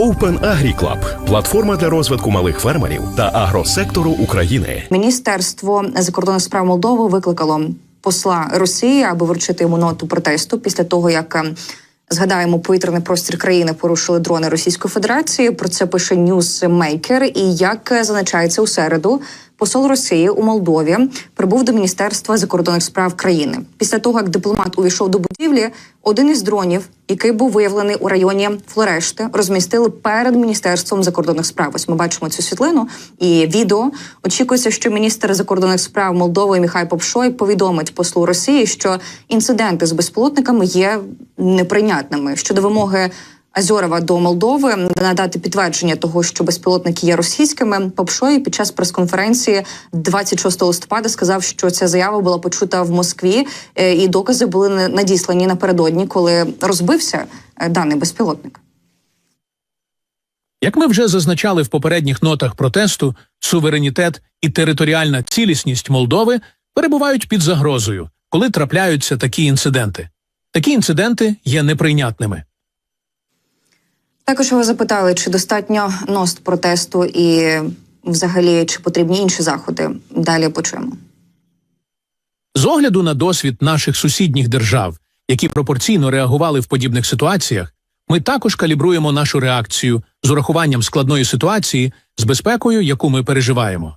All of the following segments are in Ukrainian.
Open Agri Club – платформа для розвитку малих фермерів та агросектору України. Міністерство закордонних справ Молдови викликало посла Росії, аби вручити йому ноту протесту після того, як е, згадаємо, повітряний простір країни порушили дрони Російської Федерації. Про це пише Ньюсмейкер. І як е, зазначається у середу, посол Росії у Молдові прибув до міністерства закордонних справ країни. Після того як дипломат увійшов до будівлі, один із дронів, який був виявлений у районі Флорешти, розмістили перед міністерством закордонних справ. Ось ми бачимо цю світлину і відео. Очікується, що міністр закордонних справ Молдови Міхай Попшой повідомить послу Росії, що інциденти з безпілотниками є неприйнятними щодо вимоги. Азьорова до Молдови надати підтвердження того, що безпілотники є російськими. Попшой під час прес-конференції 26 листопада сказав, що ця заява була почута в Москві, е, і докази були надіслані напередодні, коли розбився е, даний безпілотник. Як ми вже зазначали в попередніх нотах протесту, суверенітет і територіальна цілісність Молдови перебувають під загрозою, коли трапляються такі інциденти. Такі інциденти є неприйнятними. Також його запитали, чи достатньо ност протесту і взагалі чи потрібні інші заходи. Далі почуємо. З огляду на досвід наших сусідніх держав, які пропорційно реагували в подібних ситуаціях, ми також калібруємо нашу реакцію з урахуванням складної ситуації з безпекою, яку ми переживаємо.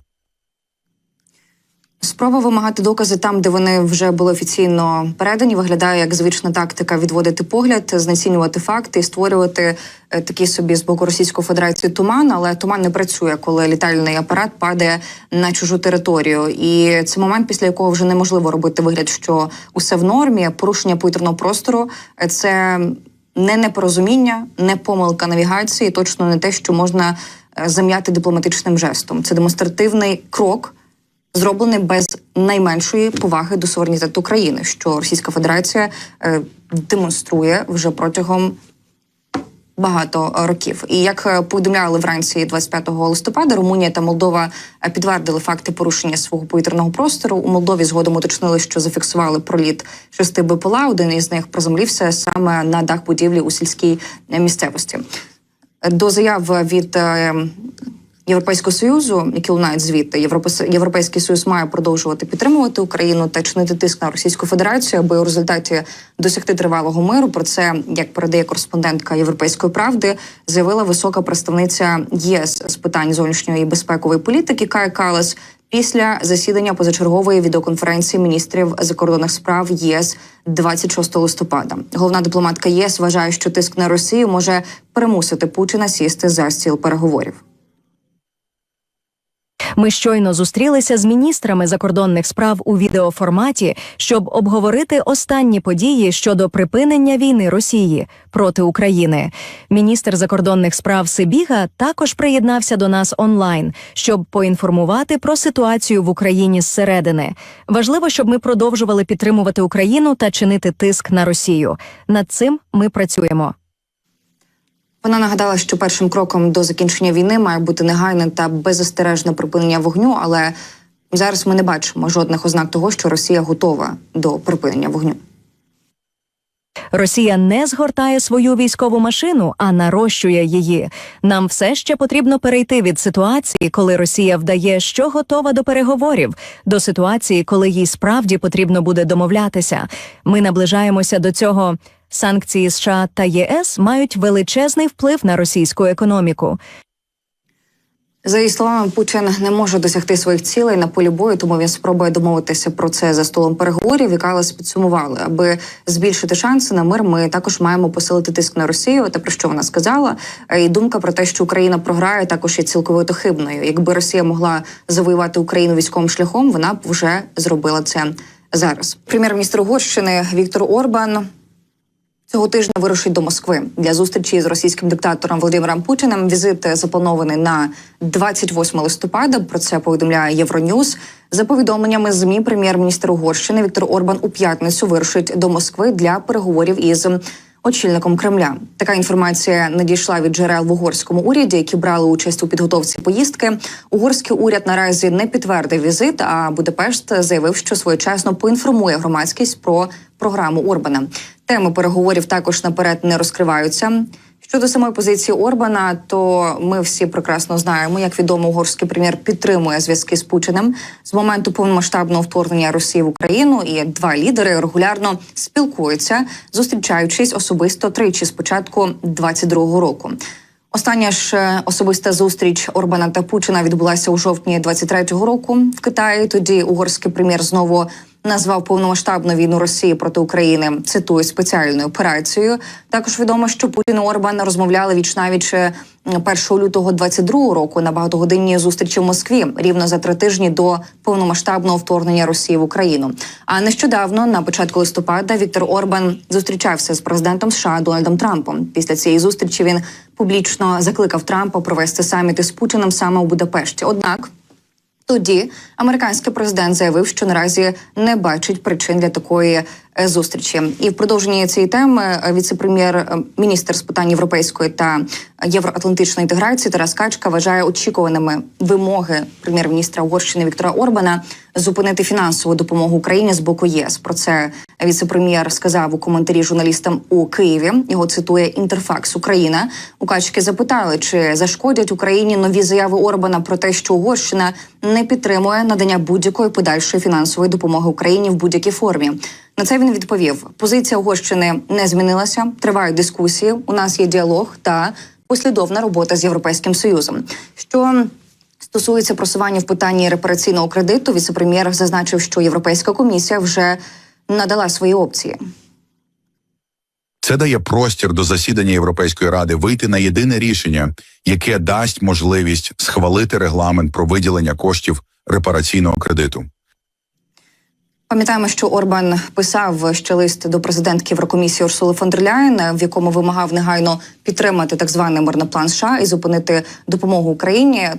Спроба вимагати докази там, де вони вже були офіційно передані, виглядає як звична тактика відводити погляд, знецінювати факти і створювати е, такий собі з боку Російської Федерації туман. Але туман не працює, коли літальний апарат падає на чужу територію. І це момент, після якого вже неможливо робити вигляд, що усе в нормі. Порушення повітряного простору це не непорозуміння, не помилка навігації, точно не те, що можна е, зам'яти дипломатичним жестом. Це демонстративний крок зроблений без найменшої поваги до суверенітету країни, що Російська Федерація е, демонструє вже протягом багато років. І як е, повідомляли вранці 25 листопада, Румунія та Молдова е, підтвердили факти порушення свого повітряного простору. У Молдові згодом уточнили, що зафіксували проліт шести БПЛА. Один із них приземлився саме на дах будівлі у сільській місцевості. До заяв від Європейського союзу, які лунають звідти, Європейсь- Європейський союз має продовжувати підтримувати Україну та чинити тиск на Російську Федерацію, аби у результаті досягти тривалого миру. Про це як передає кореспондентка Європейської правди, заявила висока представниця ЄС з питань зовнішньої безпекової політики Кая Калас після засідання позачергової відеоконференції міністрів закордонних справ ЄС 26 листопада. Головна дипломатка ЄС вважає, що тиск на Росію може примусити Путіна сісти за стіл переговорів. Ми щойно зустрілися з міністрами закордонних справ у відеоформаті, щоб обговорити останні події щодо припинення війни Росії проти України. Міністр закордонних справ Сибіга також приєднався до нас онлайн, щоб поінформувати про ситуацію в Україні зсередини. Важливо, щоб ми продовжували підтримувати Україну та чинити тиск на Росію. Над цим ми працюємо. Вона нагадала, що першим кроком до закінчення війни має бути негайне та беззастережне припинення вогню, але зараз ми не бачимо жодних ознак того, що Росія готова до припинення вогню. Росія не згортає свою військову машину, а нарощує її. Нам все ще потрібно перейти від ситуації, коли Росія вдає, що готова до переговорів, до ситуації, коли їй справді потрібно буде домовлятися. Ми наближаємося до цього. Санкції США та ЄС мають величезний вплив на російську економіку. За її словами, Путін не може досягти своїх цілей на полі бою, тому він спробує домовитися про це за столом переговорів. І Калас підсумували, аби збільшити шанси на мир. Ми також маємо посилити тиск на Росію. Те про що вона сказала. Е, І думка про те, що Україна програє, також є цілковито хибною. Якби Росія могла завоювати Україну військовим шляхом, вона б вже зробила це зараз. Прем'єр-міністр Угорщини Віктор Орбан Цього тижня вирушить до Москви для зустрічі з російським диктатором Володимиром Путіним. Візит запланований на 28 листопада. Про це повідомляє Євроньюз. За повідомленнями змі прем'єр-міністр Угорщини Віктор Орбан у п'ятницю вирушить до Москви для переговорів із очільником Кремля. Така інформація надійшла від джерел в угорському уряді, які брали участь у підготовці поїздки. Угорський уряд наразі не підтвердив візит. А Будапешт заявив, що своєчасно поінформує громадськість про програму Орбана. Теми переговорів також наперед не розкриваються. Щодо самої позиції Орбана, то ми всі прекрасно знаємо, як відомо, угорський прем'єр підтримує зв'язки з Путіним з моменту повномасштабного вторгнення Росії в Україну. І два лідери регулярно спілкуються, зустрічаючись особисто тричі з початку 22-го року. Остання ж е, особиста зустріч Орбана та Путіна відбулася у жовтні 23-го року в Китаї. Тоді угорський прем'єр знову назвав повномасштабну війну Росії проти України. Цитую спеціальною операцією. Також відомо, що Путін і Орбан розмовляли віч навіч е, 1 лютого 22-го року на багатогодинній зустрічі в Москві, рівно за три тижні до повномасштабного вторгнення Росії в Україну. А нещодавно, на початку листопада, Віктор Орбан зустрічався з президентом США Дональдом Трампом. Після цієї зустрічі він публічно закликав Трампа провести саміти з Путіним саме у Будапешті. Однак тоді американський президент заявив, що наразі не бачить причин для такої зустрічі. І в продовженні цієї теми е, віце-прем'єр е, міністр з питань європейської та євроатлантичної інтеграції Тарас Качка вважає очікуваними вимоги прем'єр-міністра Угорщини Віктора Орбана зупинити фінансову допомогу Україні з боку ЄС. Про це віце-прем'єр сказав у коментарі журналістам у Києві. Його цитує Інтерфакс Україна. У Качки запитали, чи зашкодять Україні нові заяви Орбана про те, що Угорщина не підтримує надання будь-якої подальшої фінансової допомоги Україні в будь-якій формі. На це він відповів: позиція Угорщини не змінилася. Тривають дискусії. У нас є діалог та послідовна робота з європейським союзом. Що стосується просування в питанні репараційного кредиту, віце-прем'єр зазначив, що Європейська комісія вже надала свої опції. Це дає простір до засідання Європейської ради вийти на єдине рішення, яке дасть можливість схвалити регламент про виділення коштів репараційного кредиту. Пам'ятаємо, що Орбан писав ще лист до президентки Єврокомісії Урсули фон дер Ляєн, в якому вимагав негайно підтримати так званий мирний план США і зупинити допомогу Україні.